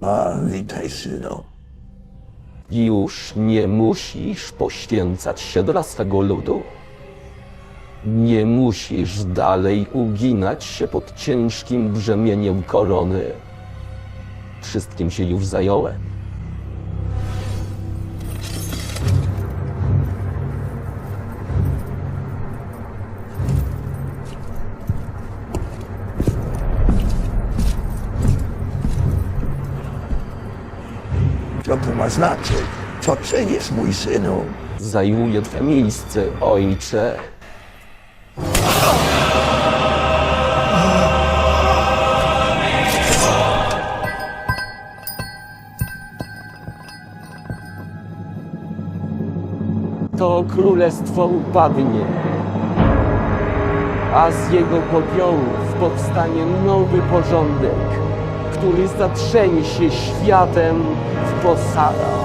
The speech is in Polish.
A, witaj, synu. Już nie musisz poświęcać się dla swego ludu. Nie musisz dalej uginać się pod ciężkim brzemieniem korony. Wszystkim się już zająłem. To ma znaczyć? Co czynisz, mój synu? Zajmuję twe miejsce, ojcze. To królestwo upadnie, a z jego popiołów powstanie nowy porządek, który zatrzęsie światem w posadach.